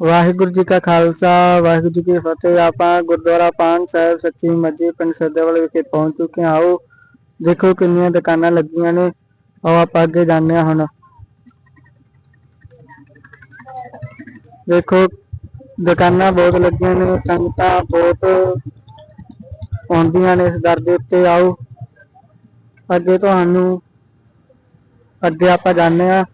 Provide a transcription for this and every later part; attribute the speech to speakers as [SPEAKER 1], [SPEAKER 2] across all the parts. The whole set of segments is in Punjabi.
[SPEAKER 1] ਵਾਹਿਗੁਰੂ ਜੀ ਕਾ ਖਾਲਸਾ, ਵਾਹਿਗੁਰੂ ਜੀ ਕੀ ਫਤਿਹ। ਆਪਾਂ ਗੁਰਦੁਆਰਾ ਪਾਨ ਸਾਹਿਬ ਸੱਚੀ ਮੱਜੀ ਪਿੰਡ ਸੱਦੇਵਾਲ ਵਿਖੇ ਪਹੁੰਚ ਚੁੱਕੇ ਹਾਂ। ਆਓ, ਦੇਖੋ ਕਿੰਨੀਆਂ ਦੁਕਾਨਾਂ ਲੱਗੀਆਂ ਨੇ। ਆਓ, ਆਪਾਂ ਅੱਗੇ ਜਾਂਦੇ ਹਾਂ ਹੁਣ। ਦੇਖੋ, ਦੁਕਾਨਾਂ ਬਹੁਤ ਲੱਗੀਆਂ ਨੇ, ਸੰਗਤਾਂ ਬਹੁਤ ਆਉਂਦੀਆਂ ਨੇ ਇਸ ਦਰ ਦੇ ਉੱਤੇ। ਆਓ, ਅੱਗੇ ਤੁਹਾਨੂੰ, ਅੱਗੇ ਆਪਾਂ ਜਾਂਦੇ ਹਾਂ।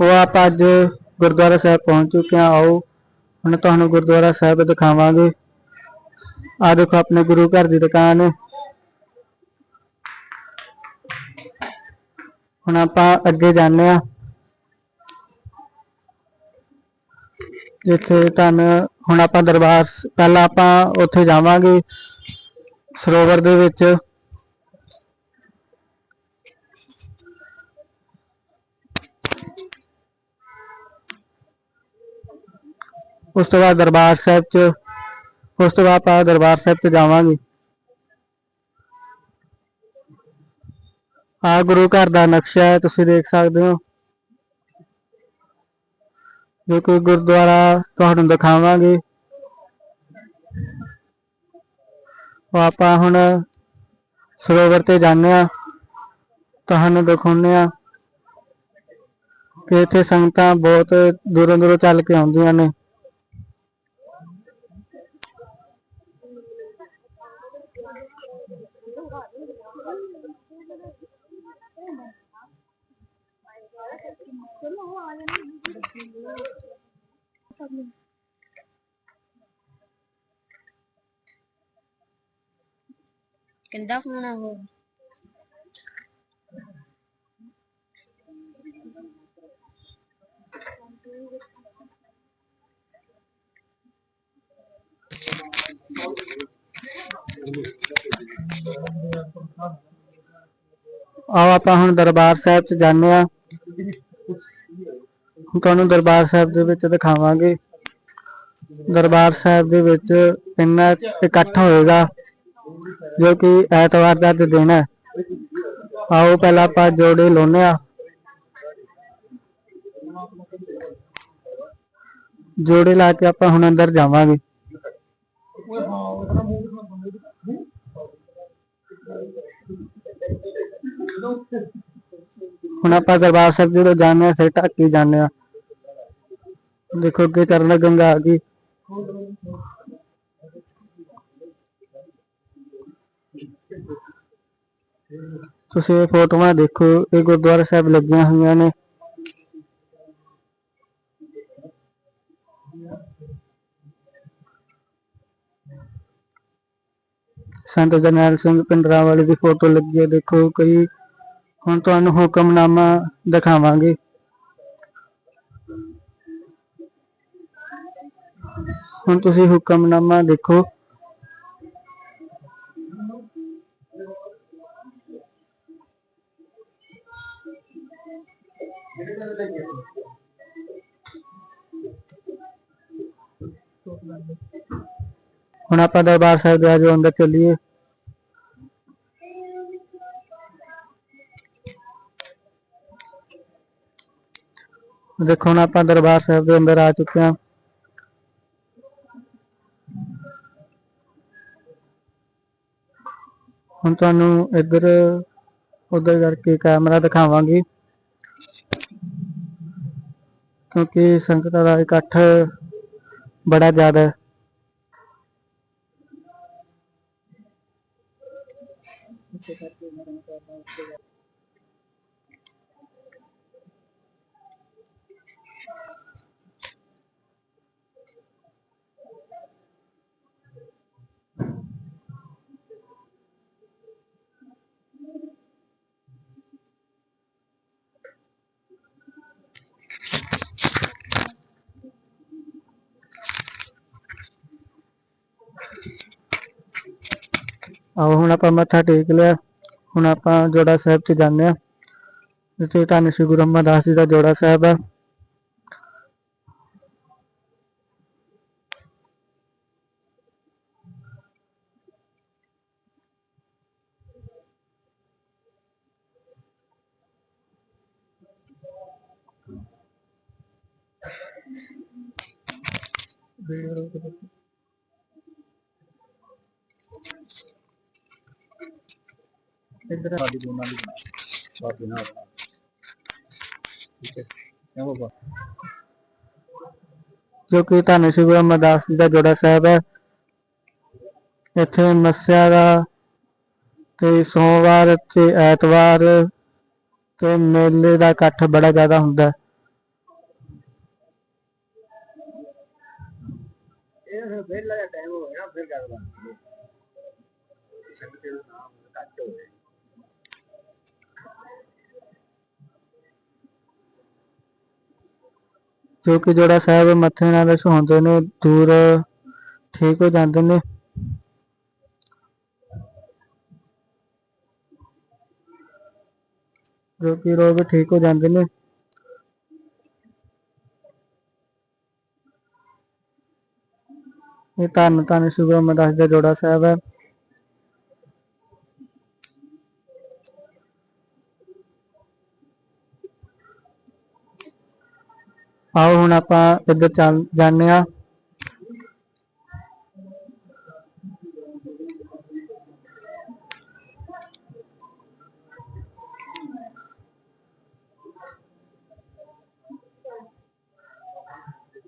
[SPEAKER 1] ਉਹ ਆਪਾਂ ਅੱਜ ਗੁਰਦੁਆਰਾ ਸਾਹਿਬ ਪਹੁੰਚ ਚੁੱਕੇ ਹਾਂ। ਆਓ, ਹੁਣ ਤੁਹਾਨੂੰ ਗੁਰਦੁਆਰਾ ਸਾਹਿਬ ਦਿਖਾਵਾਂਗੇ। ਆ ਦੇਖੋ ਆਪਣੇ ਗੁਰੂ ਘਰ ਦੀ ਦੁਕਾਨ। ਹੁਣ ਆਪਾਂ ਅੱਗੇ ਜਾਂਦੇ ਆ ਜਿੱਥੇ ਤੁਹਾਨੂੰ, ਹੁਣ ਆਪਾਂ ਦਰਬਾਰ, ਪਹਿਲਾਂ ਆਪਾਂ ਉੱਥੇ ਜਾਵਾਂਗੇ। ਸਰੋਵਰ ਦੇ ਵਿੱਚ। ਉਸ ਤੋਂ ਬਾਅਦ ਦਰਬਾਰ ਸਾਹਿਬ ਚ, ਉਸ ਤੋਂ ਬਾਅਦ ਆਪਾਂ ਦਰਬਾਰ ਸਾਹਿਬ ਚ ਜਾਵਾਂਗੇ। ਆ ਗੁਰੂ ਘਰ ਦਾ ਨਕਸ਼ਾ ਹੈ, ਤੁਸੀਂ ਦੇਖ ਸਕਦੇ ਹੋ। ਜੋ ਕੋਈ ਗੁਰਦੁਆਰਾ ਤੁਹਾਨੂੰ ਦਿਖਾਵਾਂਗੇ। ਉਹ ਆਪਾਂ ਹੁਣ ਸਰੋਵਰ ਤੇ ਜਾਂਦੇ ਆ ਤੁਹਾਨੂੰ ਦਿਖਾਉਂਦੇ ਆ ਕਿ ਇੱਥੇ ਸੰਗਤਾਂ ਬਹੁਤ ਦੂਰੋਂ ਦੂਰੋਂ ਚੱਲ ਕੇ ਆਉਂਦੀਆਂ ਨੇ।
[SPEAKER 2] ਕਿੰਦਾ ਫੋਨ ਆ ਉਹ
[SPEAKER 1] ਆਓ ਆਪਾਂ ਹੁਣ ਦਰਬਾਰ ਸਾਹਿਬ ਚ ਜਾਂਦੇ ਆ ਤੁਹਾਨੂੰ ਦਰਬਾਰ ਸਾਹਿਬ ਦੇ ਵਿੱਚ ਦਿਖਾਵਾਂਗੇ। ਦਰਬਾਰ ਸਾਹਿਬ ਦੇ ਵਿੱਚ ਇੰਨਾ ਇਕੱਠ ਹੋਏਗਾ। ਜੋ ਕਿ ਐਤਵਾਰ ਦਾ ਦਿਨ ਹੈ। ਆਓ ਪਹਿਲਾਂ ਆਪਾਂ ਜੋੜੇ ਲਾਉਨੇ ਆ ਜੋੜੇ ਲਾ ਕੇ ਆਪਾਂ ਹੁਣ ਅੰਦਰ ਜਾਵਾਂਗੇ। ਹੁਣ ਆਪਾਂ ਦਰਬਾਰ ਸਾਹਿਬ ਜਦੋਂ ਜਾਂਦੇ ਆ ਸਿਰ ਢੱਕ ਕੇ ਜਾਂਦੇ ਆ ਦੇਖੋ ਅੱਗੇ ਕਰਨ ਗੰਗਾ ਆ ਗਈ। ਤੁਸੀਂ ਇਹ ਫੋਟੋਆਂ ਦੇਖੋ, ਇਹ ਗੁਰਦੁਆਰਾ ਸਾਹਿਬ ਲੱਗੀਆਂ ਹੋਈਆਂ ਨੇ। ਸੰਤ ਜਰਨੈਲ ਸਿੰਘ ਪਿੰਡਰਾਂ ਵਾਲੇ ਦੀ ਫੋਟੋ ਲੱਗੀ ਹੈ, ਦੇਖੋ ਕਈ, ਹੁਣ ਤੁਹਾਨੂੰ ਹੁਕਮਨਾਮਾ ਦਿਖਾਵਾਂਗੇ। ਹੁਣ ਤੁਸੀਂ ਹੁਕਮਨਾਮਾ ਦੇਖੋ। ਹੁਣ ਆਪਾਂ ਦਰਬਾਰ ਸਾਹਿਬ ਦੇ ਆਜੋ, ਅੰਦਰ ਚੱਲੀਏ। ਦੇਖੋ, ਹੁਣ ਆਪਾਂ ਦਰਬਾਰ ਸਾਹਿਬ ਦੇ ਅੰਦਰ ਆ ਚੁੱਕੇ ਹਾਂ। ਹੁਣ ਤੁਹਾਨੂੰ ਇੱਧਰ, ਉਧਰ ਕਰਕੇ ਕੈਮਰਾ ਦਿਖਾਵਾਂਗੇ। ਕਿਉਂਕਿ ਸੰਗਤਾਂ ਦਾ ਇਕੱਠ ਬੜਾ ਜ਼ਿਆਦਾ ਹੈ आओ हूँ आप मत्था टेक लिया हूँ आप जोड़ा साहब से जाने जिसे धन श्री गुरु अमरदास जी का जोड़ा साहब है Gracias. ਇੱਧਰ
[SPEAKER 3] ਸਾਡੀ ਦੋਨਾਂ ਦੀ ਨਾਲ ਠੀਕ ਹੈ। ਬਾਬਾ?
[SPEAKER 1] ਸ਼੍ਰੀ ਗੁਰੂ ਅਮਰਦਾਸ ਜੀ ਦਾ ਜੋੜਾ ਸਾਹਿਬ ਹੈ। ਇੱਥੇ ਮੱਸਿਆ ਦਾ ਤੇ ਸੋਮਵਾਰ ਤੇ ਐਤਵਾਰ ਤੇ ਮੇਲੇ ਦਾ ਇਕੱਠ ਬੜਾ ਜ਼ਿਆਦਾ ਹੁੰਦਾ ਹੈ।
[SPEAKER 3] ਇਹ ਫਿਰ ਜਿਹਾ ਟਾਈਮ ਨਾ ਫਿਰ ਗੱਲ ਬਣਦੀ ਹੈ ਸੰਗਤ ਦਾ ਨਾਮ ਘੱਟ ਹੋਵੇ
[SPEAKER 1] ਜੋ ਕਿ ਜੋੜਾ ਸਾਹਿਬ ਮੱਥੇ ਨਾਲ ਛੁਹਾਉਂਦੇ ਨੇ, ਦੂਰ ਠੀਕ ਹੋ ਜਾਂਦੇ ਨੇ। ਜੋ ਕਿ ਰੋਗ ਠੀਕ ਹੋ ਜਾਂਦੇ ਨੇ। ਇਹ ਧੰਨ ਧੰਨ ਸ਼੍ਰੀ ਗੁਰੂ ਅਮਰਦਾਸ ਦਾ ਜੋੜਾ ਸਾਹਿਬ ਹੈ। ਆਓ ਹੁਣ ਆਪਾਂ ਇੱਧਰ ਚੱਲ ਜਾਂਦੇ ਆ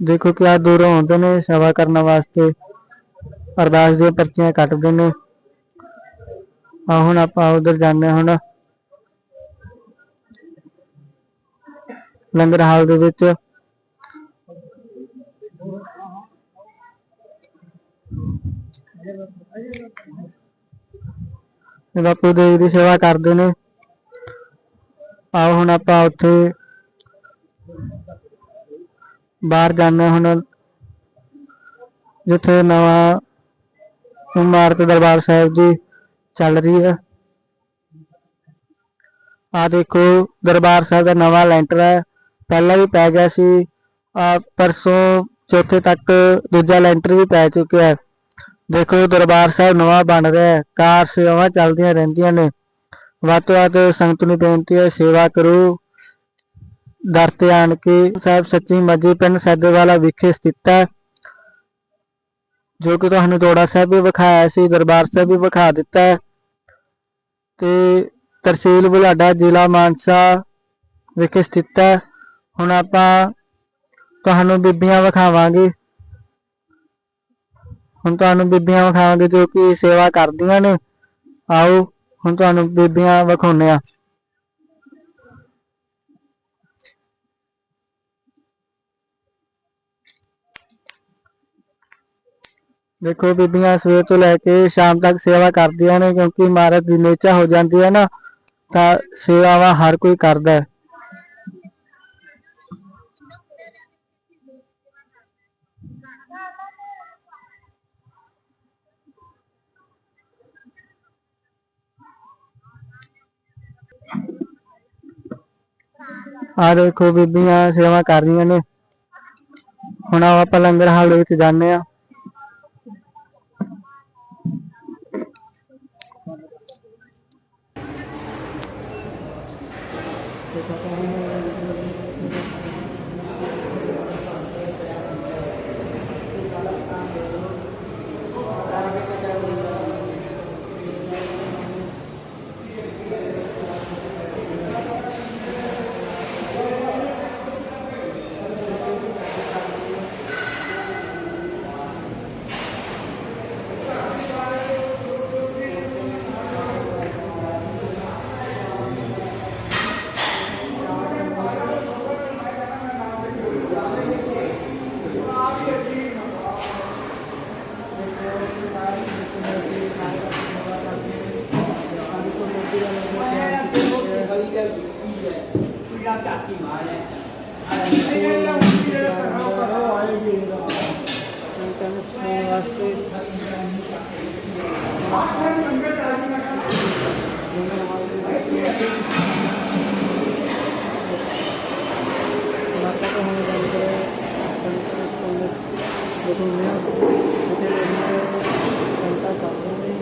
[SPEAKER 1] ਦੇਖੋ ਕਿਆ ਦੂਰੋਂ ਆਉਂਦੇ ਨੇ, ਸੇਵਾ ਕਰਨ ਵਾਸਤੇ। ਅਰਦਾਸ ਦੀਆਂ ਪਰਚੀਆਂ ਕੱਟਦੇ ਨੇ। ਆ ਹੁਣ ਆਪਾਂ ਉਧਰ ਜਾਂਦੇ ਹਾਂ ਹੁਣ। ਲੰਗਰ ਹਾਲ ਦੇ ਵਿੱਚ। ਬਾਪੂ ਦੇਵ ਦੀ ਸੇਵਾ ਕਰਦੇ ਨੇ। ਆਓ ਹੁਣ ਆਪਾਂ ਉੱਥੇ ਬਾਹਰ ਜਾਂਦੇ ਹੁਣ। ਜਿੱਥੇ ਨਵਾਂ ਇਮਾਰਤ ਦਰਬਾਰ ਸਾਹਿਬ ਦੀ ਚੱਲ ਰਹੀ ਹੈ। ਆ ਦੇਖੋ ਦਰਬਾਰ ਸਾਹਿਬ ਦਾ ਨਵਾਂ ਲੈਂਟਰ ਹੈ। ਪਹਿਲਾਂ ਵੀ ਪੈ ਗਿਆ ਸੀ। ਆ ਪਰਸੋਂ ਚੌਥੇ ਤੱਕ ਦੂਜਾ ਲੈਂਟਰ ਵੀ ਪੈ ਚੁੱਕਿਆ ਹੈ। ਦੇਖੋ, ਦਰਬਾਰ ਸਾਹਿਬ ਨਵਾਂ ਬਣ ਰਿਹਾ ਹੈ। ਕਾਰ ਸੇਵਾਵਾਂ ਚੱਲਦੀਆਂ ਰਹਿੰਦੀਆਂ ਨੇ। ਵੱਧ ਤੋਂ ਵੱਧ ਸੰਗਤ ਨੂੰ ਬੇਨਤੀ ਹੈ, ਸੇਵਾ ਕਰੋ। ਦਰ ਤੇ ਆਣ ਕੇ ਸਾਹਿਬ ਸੱਚੀ ਮੱਜੀ ਪਿੰਡ ਸੈਦੋਵਾਲਾ ਵਿਖੇ ਸਥਿਤ ਹੈ। ਜੋ ਕਿ ਤੁਹਾਨੂੰ ਜੋੜਾ ਸਾਹਿਬ ਵੀ ਵਿਖਾਇਆ ਸੀ, ਦਰਬਾਰ ਸਾਹਿਬ ਵੀ ਵਿਖਾ ਦਿੱਤਾ ਹੈ। ਤੇ ਤਰਸੀਲ ਬੁਲਾਡਾ ਜ਼ਿਲ੍ਹਾ ਮਾਨਸਾ ਵਿਖੇ ਸਥਿਤ ਹੈ। ਹੁਣ ਆਪਾਂ ਤੁਹਾਨੂੰ ਬੀਬੀਆਂ ਵਿਖਾਵਾਂਗੇ। ਹੁਣ ਤੁਹਾਨੂੰ ਬੀਬੀਆਂ ਵਿਖਾਵਾਂਗੇ ਜੋ ਕਿ ਸੇਵਾ ਕਰਦੀਆਂ ਨੇ। ਆਓ, ਹੁਣ ਤੁਹਾਨੂੰ ਬੀਬੀਆਂ ਵਿਖਾਉਂਦੇ ਆ ਦੇਖੋ ਬੀਬੀਆਂ, ਸਵੇਰ ਤੋਂ ਲੈ ਕੇ ਸ਼ਾਮ ਤੱਕ ਸੇਵਾ ਕਰਦੀਆਂ ਨੇ ਕਿਉਂਕਿ ਮਹਾਰਾਜ ਦੀ ਨੇਚਾ ਹੋ ਜਾਂਦੀ ਹੈ ਨਾ, ਤਾਂ ਸੇਵਾਵਾਂ ਹਰ ਕੋਈ ਕਰਦਾ ਹੈ। ਆ ਦੇਖੋ ਬੀਬੀਆਂ ਸੇਵਾ ਕਰ ਰਹੀਆਂ ਨੇ। ਹੁਣ ਆਪਾਂ ਲੰਗਰ ਹਾਲ ਵਿੱਚ ਜਾਂਦੇ ਆ ਮਾਤਾ ਤੋਂ ਹੁਣ ਗੱਲ ਕਰੇ। ਸੰਤਾਂ ਕੋਲ ਬਤੂਨੀਆਂ ਉੱਥੇ ਸੰਤਾਂ ਸਾਥੋਂ ਨੇ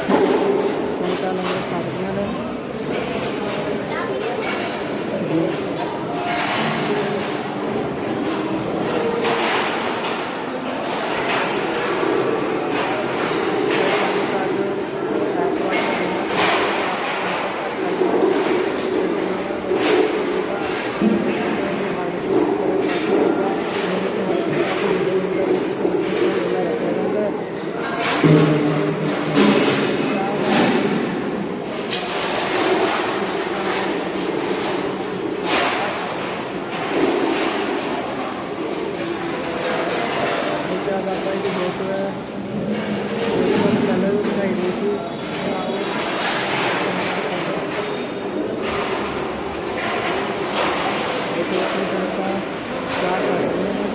[SPEAKER 1] ਸੰਗਤਾਂ ਲੰਗਰ ਛਕਦੀਆਂ ਨੇ ਜੀ ਬੱਚਾ ਬਾਬਾ ਜੀ ਦੀ ਫੋਟੋ ਹੈ ਉਹਦੇ ਕੋਲ ਕਲਰ ਵੀ ਦਿਖਾਈ ਦੇ ਸੀ ਦੇਖੋ ਆਪਣੀ ਸੰਗਤਾਂ ਚਾਹ ਕਰ ਰਹੀਆਂ ਨੇ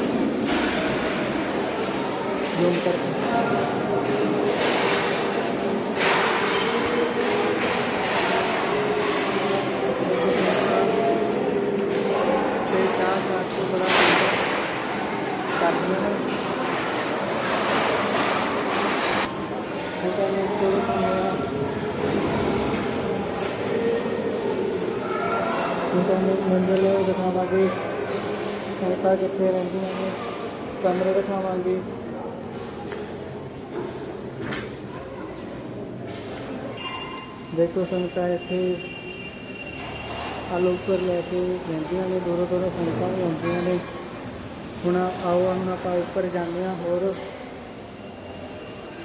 [SPEAKER 1] ਜ਼ੂਮ ਕਰਕੇ ਤੇ ਚਾਹ ਕਾਟ ਕੇ ਬੜਾ ਕਰਦੀਆਂ ਨੇ Bukan itu semua. Bukan ਮੰਜ਼ਲ ਦਿਖਾਵਾਂਗੇ ਸੰਗਤਾਂ ਕਿੱਥੇ ਰਹਿੰਦੀਆਂ ਨੇ ਕਮਰੇ ਦਿਖਾਵਾਂਗੇ ਦੇਖੋ ਸੰਗਤਾਂ ਇੱਥੇ ਆਲੂ ਉੱਪਰ ਲੈ ਕੇ ਰਹਿੰਦੀਆਂ ਨੇ ਦੂਰੋਂ ਦੂਰੋਂ ਸੰਗਤਾਂ ਵੀ ਆਉਂਦੀਆਂ ਨੇ ਹੁਣ ਆਓ ਹੁਣ ਆਪਾਂ ਉੱਪਰ ਜਾਂਦੇ ਹਾਂ, ਹੋਰ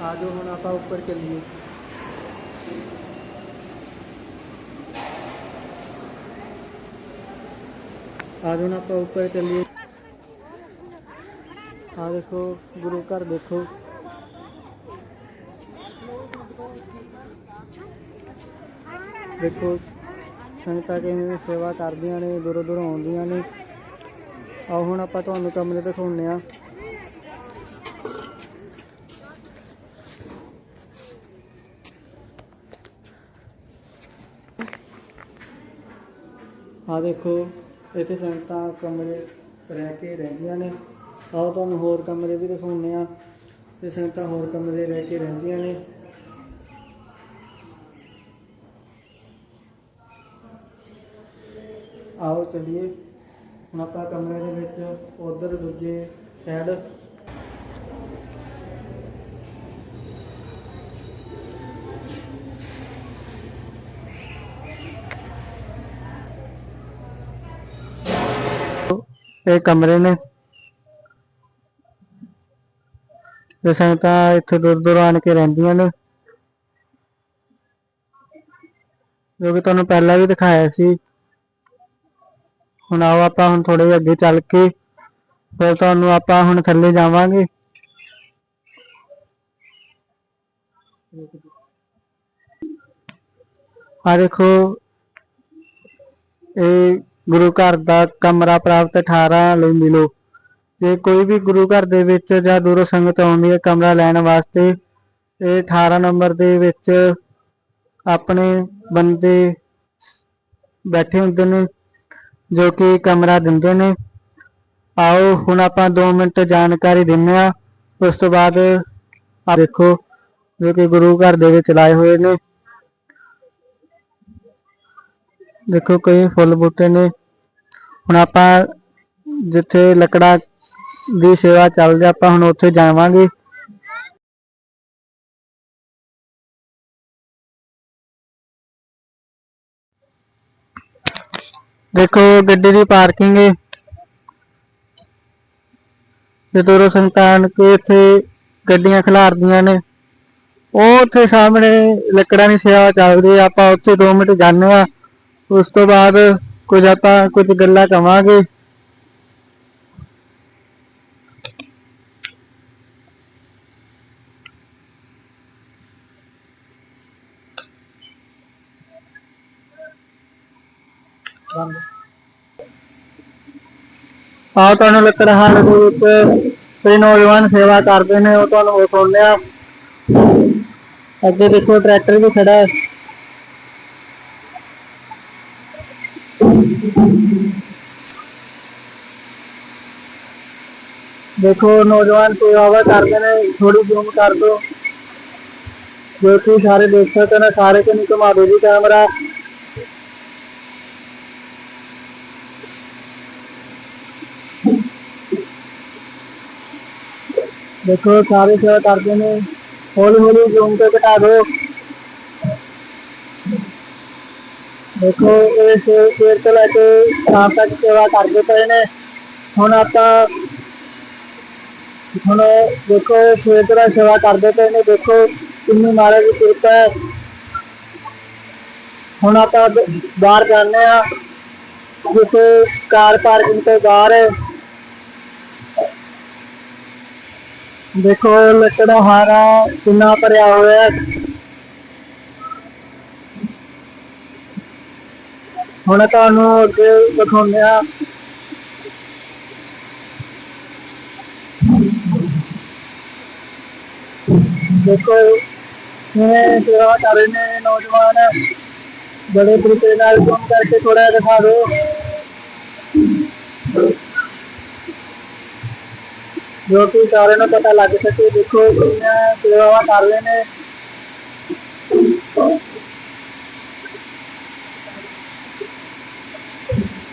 [SPEAKER 1] ਆ ਹੁਣ ਆਪਾਂ ਉੱਪਰ ਚੱਲੀਏ। ਆ ਜਾਓ ਹੁਣ ਆਪਾਂ ਉੱਪਰ ਚੱਲੀਏ। ਆ ਦੇਖੋ, ਗੁਰੂ ਘਰ ਦੇਖੋ। ਦੇਖੋ, ਸੰਗਤਾਂ ਕਿਵੇਂ ਸੇਵਾ ਕਰਦੀਆਂ ਨੇ, ਦੂਰੋਂ ਦੂਰੋਂ ਆਉਂਦੀਆਂ ਨੇ। ਆਓ ਹੁਣ ਆਪਾਂ ਤੁਹਾਨੂੰ ਕਮਰੇ ਦਿਖਾਉਂਦੇ ਆ ਆ ਦੇਖੋ, ਇੱਥੇ ਸੰਗਤਾਂ ਕਮਰੇ ਰਹਿ ਕੇ ਰਹਿੰਦੀਆਂ ਨੇ। ਆਓ ਤੁਹਾਨੂੰ ਹੋਰ ਕਮਰੇ ਵੀ ਦਿਖਾਉਂਦੇ ਆ ਤੇ ਸੰਗਤਾਂ ਹੋਰ ਕਮਰੇ ਰਹਿ ਕੇ ਰਹਿੰਦੀਆਂ ਨੇ। ਆਓ ਚੱਲੀਏ। ਹੁਣ ਆਪਾਂ ਕਮਰੇ ਦੇ ਵਿੱਚ, ਉਧਰ ਦੂਜੇ ਸਾਈਡ ਇਹ ਕਮਰੇ ਨੇ। ਤੇ ਸੰਗਤਾਂ ਇੱਥੇ ਦੂਰ ਦੂਰ ਆਣ ਕੇ ਰਹਿੰਦੀਆਂ ਨੇ। ਜੋ ਕਿ ਤੁਹਾਨੂੰ ਪਹਿਲਾਂ ਵੀ ਦਿਖਾਇਆ ਸੀ। ਹੁਣ ਆਓ ਆਪਾਂ ਹੁਣ ਥੋੜੇ ਅੱਗੇ ਚੱਲ ਕੇ, ਫਿਰ ਤੁਹਾਨੂੰ ਆਪਾਂ ਹੁਣ ਥੱਲੇ ਜਾਵਾਂਗੇ। ਆ ਦੇਖੋ, ਇਹ ਗੁਰੂ ਘਰ ਦਾ ਕਮਰਾ ਪ੍ਰਾਪਤ 18 ਲਈ ਮਿਲੋ। ਜੇ ਕੋਈ ਵੀ ਗੁਰੂ ਘਰ ਦੇ ਵਿੱਚ ਜਾਂ ਦੂਰੋਂ ਸੰਗਤ ਆਉਂਦੀ ਹੈ ਕਮਰਾ ਲੈਣ ਵਾਸਤੇ, ਇਹ 18 ਨੰਬਰ ਦੇ ਵਿੱਚ ਆਪਣੇ ਬੰਦੇ ਬੈਠੇ ਹੁੰਦੇ ਨੇ। ਜੋ ਕਿ ਕਮਰਾ ਦਿੰਦੇ ਨੇ। ਆਓ ਹੁਣ ਆਪਾਂ 2 ਮਿੰਟ ਜਾਣਕਾਰੀ ਦਿੰਨੇ ਆ ਉਸ ਤੋਂ ਬਾਅਦ ਆ ਦੇਖੋ ਜੋ ਕਿ ਗੁਰੂ ਘਰ ਦੇ ਵਿੱਚ ਲਾਏ ਹੋਏ ਨੇ। ਦੇਖੋ ਕਈ ਫੁੱਲ ਬੂਟੇ ਨੇ। ਹੁਣ ਆਪਾਂ ਜਿੱਥੇ ਲੱਕੜਾਂ ਦੀ ਸੇਵਾ ਚੱਲਦੀ ਆ, ਆਪਾਂ ਹੁਣ ਉੱਥੇ ਜਾਵਾਂਗੇ। ਦੇਖੋ ਗੱਡੀ ਦੀ ਪਾਰਕਿੰਗ ਹੈ ਤੇ ਦੂਰੋਂ ਸੰਤਾਨ ਕੇ ਇੱਥੇ ਗੱਡੀਆਂ ਖਿਲਾਰਦੀਆਂ ਨੇ, ਉਹ ਉੱਥੇ ਸਾਹਮਣੇ ਲੱਕੜਾਂ ਦੀ ਸੇਵਾ ਚੱਲਦੀ ਆ, ਆਪਾਂ ਉੱਥੇ 2 ਮਿੰਟ ਜਾਂਦੇ ਆ। ਉਸ ਤੋਂ ਬਾਅਦ ਕੁਝ ਆਪਾਂ ਕੁਝ ਗੱਲਾਂ ਕਵਾਂਗੇ। ਆਓ ਤੁਹਾਨੂੰ ਲੱਕੜ ਹਾਲ ਦੇ ਵਿੱਚ ਕਈ ਨੌਜਵਾਨ ਸੇਵਾ ਕਰਦੇ ਨੇ, ਉਹ ਤੁਹਾਨੂੰ ਵਿਖਾਉਂਦੇ ਆ ਅੱਗੇ ਦੇਖੋ, ਟਰੈਕਟਰ ਵੀ ਖੜਾ ਹੈ। ਦੇਖੋ, ਨੌਜਵਾਨ ਸੇਵਾ ਕਰਦੇ ਨੇ ਥੋੜੀ ਜ਼ੂਮ ਕਰ ਦੋ ਜੋ ਕਿ ਸਾਰੇ ਦੇਖ ਸਕਦੇ ਨੇ, ਸਾਰੇ ਕੋ ਨਹੀਂ ਘੁਮਾ ਦੇ ਜੀ ਕੈਮਰਾ ਦੇਖੋ, ਸਾਰੇ ਸੇਵਾ ਕਰਦੇ ਨੇ। ਹੌਲੀ ਹੌਲੀ ਜ਼ੂਮ ਤੇ ਘਟਾ ਦਿਓ। ਦੇਖੋ, ਇਹ ਸਵੇਰ ਤੋਂ ਲੈ ਕੇ ਸ਼ਾਮ ਤੱਕ ਸੇਵਾ ਕਰਦੇ ਪਏ ਨੇ। ਹੁਣ ਆਪਾਂ, ਹੁਣ ਦੇਖੋ, ਸਵੇਰ ਤੋਂ ਸੇਵਾ ਕਰਦੇ ਪਏ ਨੇ। ਦੇਖੋ, ਕਿੰਨੀ ਮਹਾਰਾਜ ਦੀ ਕਿਰਪਾ ਹੈ। ਹੁਣ ਆਪਾਂ ਬਾਹਰ ਜਾਂਦੇ ਆ ਜਿੱਥੇ ਕਾਰ ਪਾਰਕਿੰਗ ਤੋਂ ਬਾਹਰ ਹੈ ਦੇਖੋ ਲੱਕੜਾ ਹਾਰਾ ਕਿੰਨਾ ਭਰਿਆ ਹੋਇਆ ਹੁਣ ਤੁਹਾਨੂੰ ਅੱਗੇ ਦਿਖਾਉਂਦੇ ਆ ਦੇਖੋ ਕਿਵੇਂ ਸੇਵਾ ਕਰ ਰਹੇ ਨੇ ਨੌਜਵਾਨ। ਬੜੇ ਤਰੀਕੇ ਨਾਲ ਕੰਮ ਕਰਕੇ ਥੋੜਾ ਦਿਖਾ ਦਿਓ। ਜੋ ਕਿ ਸਾਰਿਆਂ ਨੂੰ ਪਤਾ ਲੱਗ ਸਕੇ, ਦੇਖੋ ਕਿੰਨੀਆਂ ਸੇਵਾਵਾਂ ਕਰ ਰਹੇ ਨੇ।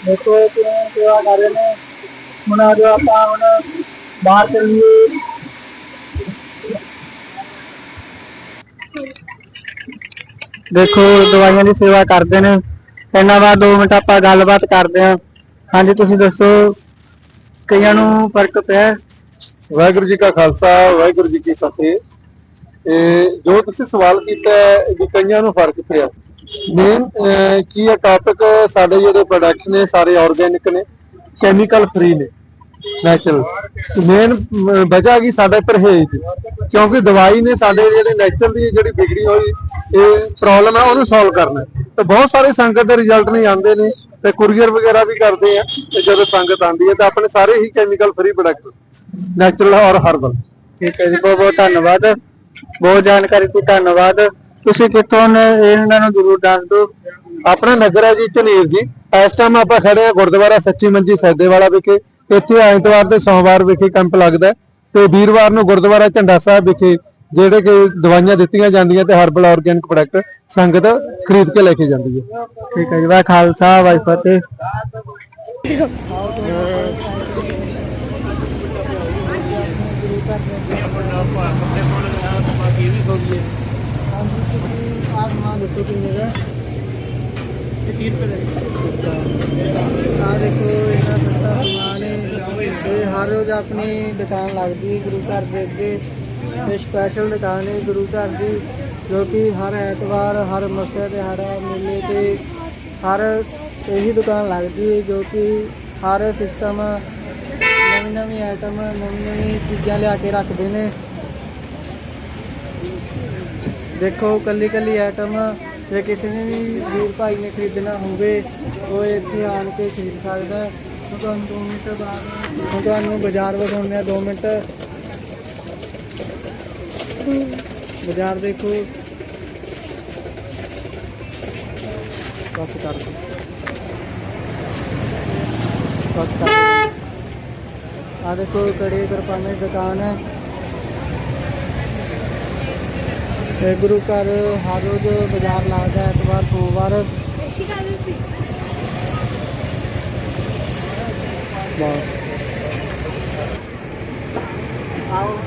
[SPEAKER 1] ਦੇਖੋ ਕਿਵੇਂ ਸੇਵਾ ਕਰ ਰਹੇ ਨੇ। ਹੁਣ ਆ ਜਾਓ ਆਪਾਂ ਹੁਣ ਬਾਹਰ ਚੱਲੀਏ। ਦੇਖੋ ਦਵਾਈਆਂ ਦੀ ਸੇਵਾ ਕਰਦੇ ਨੇ। ਇਹਨਾਂ ਬਾਅਦ 2 ਮਿੰਟ ਆਪਾਂ ਗੱਲਬਾਤ ਕਰਦੇ ਹਾਂ। ਹਾਂਜੀ, ਤੁਸੀਂ ਦੱਸੋ, ਕਈਆਂ ਨੂੰ ਫ਼ਰਕ ਪਿਆ?
[SPEAKER 3] ਵਾਹਿਗੁਰੂ ਜੀ ਕਾ ਖਾਲਸਾ, ਵਾਹਿਗੁਰੂ ਜੀ ਕੀ ਫਤਿਹ। ਇਹ ਜੋ ਤੁਸੀਂ ਸਵਾਲ ਕੀਤਾ ਹੈ ਕਈਆਂ ਨੂੰ ਫ਼ਰਕ ਪਿਆ। ਮੇਨ ਕੀ ਹੈ ਟਾਪਿਕ ਸਾਡੇ ਜਿਹੜੇ ਪ੍ਰੋਡਕਟ ਨੇ, ਸਾਰੇ ਆਰਗੇਨਿਕ ਨੇ ਕੈਮੀਕਲ ਫ੍ਰੀ ਨੇ ਨੈਚੁਰਲ ਮੇਨ ਵਜ੍ਹਾ ਕੀ ਸਾਡਾ ਪਰਹੇਜ਼ ਕਿਉਂਕਿ ਦਵਾਈ ਨੇ ਸਾਡੇ ਜਿਹੜੇ ਨੈਚੁਰਲ ਦੀ ਜਿਹੜੀ ਵਿਗੜੀ ਹੋਈ, ਇਹ ਪ੍ਰੋਬਲਮ ਹੈ, ਉਹਨੂੰ ਸੋਲਵ ਕਰਨਾ ਤੇ ਬਹੁਤ ਸਾਰੇ ਸੰਗਤ ਦੇ ਰਿਜ਼ਲਟ ਨਹੀਂ ਆਉਂਦੇ ਨੇ। ਤੇ ਕੁਰੀਅਰ ਵਗੈਰਾ ਵੀ ਕਰਦੇ ਆ, ਤੇ ਜਦੋਂ ਸੰਗਤ ਆਉਂਦੀ ਹੈ ਤਾਂ ਆਪਣੇ ਸਾਰੇ ਹੀ ਕੈਮੀਕਲ ਫ੍ਰੀ ਪ੍ਰੋਡਕਟ ਨੈਚੁਰਲ ਔਰ ਹਰਬਲ
[SPEAKER 1] ਠੀਕ ਹੈ ਜੀ, ਬਹੁਤ ਬਹੁਤ ਧੰਨਵਾਦ। ਬਹੁਤ ਜਾਣਕਾਰੀ ਦੀ ਧੰਨਵਾਦ। ਤੁਸੀਂ ਕਿੱਥੋਂ ਨੇ ਇਹਨਾਂ ਨੂੰ ਜ਼ਰੂਰ ਦੱਸ ਦਿਓ।
[SPEAKER 3] ਆਪਣਾ ਨਗਰ ਹੈ ਜੀ ਝਨੀਰ ਜੀ। ਇਸ ਟਾਈਮ ਆਪਾਂ ਖੜੇ ਆ ਗੁਰਦੁਆਰਾ ਸੱਚੀ ਮੰਜੀ ਸੈਦੇਵਾਲਾ ਵਿਖੇ। ਇੱਥੇ ਐਤਵਾਰ ਤੇ ਸੋਮਵਾਰ ਵਿਖੇ ਕੈਂਪ ਲੱਗਦਾ ਤੇ ਵੀਰਵਾਰ ਨੂੰ ਗੁਰਦੁਆਰਾ ਝੰਡਾ ਸਾਹਿਬ ਵਿਖੇ ਜਿਹੜੇ ਕਿ ਦਵਾਈਆਂ ਦਿੱਤੀਆਂ ਜਾਂਦੀਆਂ ਤੇ ਹਰਬਲ ਆਰਗੈਨਿਕ ਪ੍ਰੋਡਕਟ ਸੰਗਤ ਖਰੀਦ ਕੇ ਲੈ ਕੇ ਜਾਂਦੀ ਹੈ।
[SPEAKER 1] ਠੀਕ ਹੈ ਜੀ ਵਾਹਿ ਖਾਲਸਾ ਵਾਹਿ ਫਤਿਹ। ਹਰ ਰੋਜ਼ ਆਪਣੀ ਦੁਕਾਨ ਲੱਗਦੀ ਹੈ ਗੁਰੂ ਘਰ ਦੇ ਅੱਗੇ। ਇਹ ਸਪੈਸ਼ਲ ਦੁਕਾਨ ਹੈ ਗੁਰੂ ਘਰ ਦੀ, ਜੋ ਕਿ ਹਰ ਐਤਵਾਰ, ਹਰ ਮੱਸੇ ਤੇ ਹਰ ਮੇਲੇ ਤੇ ਹਰ ਇਹੀ ਦੁਕਾਨ ਲੱਗਦੀ ਹੈ, ਜੋ ਕਿ ਹਰ ਸਿਸਟਮ ਨਵੀਂ ਨਵੀਂ ਆਈਟਮ ਨਵੀਂ ਨਵੀਂ ਚੀਜ਼ਾਂ ਲਿਆ ਕੇ ਰੱਖਦੇ ਨੇ। ਦੇਖੋ, ਕੱਲੀ ਕੱਲੀ ਆਈਟਮ ਜੇ ਕਿਸੇ ਨੇ ਵੀ ਵੀਰ ਭਾਈ ਨੇ ਖਰੀਦਣਾ ਹੋਵੇ, ਉਹ ਇੱਥੇ ਆਣ ਕੇ ਖਰੀਦ ਸਕਦਾ ਤੁਹਾਨੂੰ 2 ਮਿੰਟ ਬਾਅਦ ਹੁਣ ਤੁਹਾਨੂੰ ਬਾਜ਼ਾਰ ਵਿਖਾਉਂਦੇ ਆ 2 ਮਿੰਟ। ਦੇਖੋ ਬਾਜ਼ਾਰ ਦੇਖੋ। ਬਸ ਕਰ। ਦੋ ਆ ਦੇਖੋ, ਕੜੇ ਕਿਰਪਾਨਾਂ ਦੀ ਦੁਕਾਨ ਹੈ। ਤੇ ਗੁਰੂ ਘਰ ਹਰ ਰੋਜ਼ ਬਾਜ਼ਾਰ ਲੱਗਦਾ ਹੈ, ਐਤਵਾਰ, ਸੋਮਵਾਰ। ਆਓ।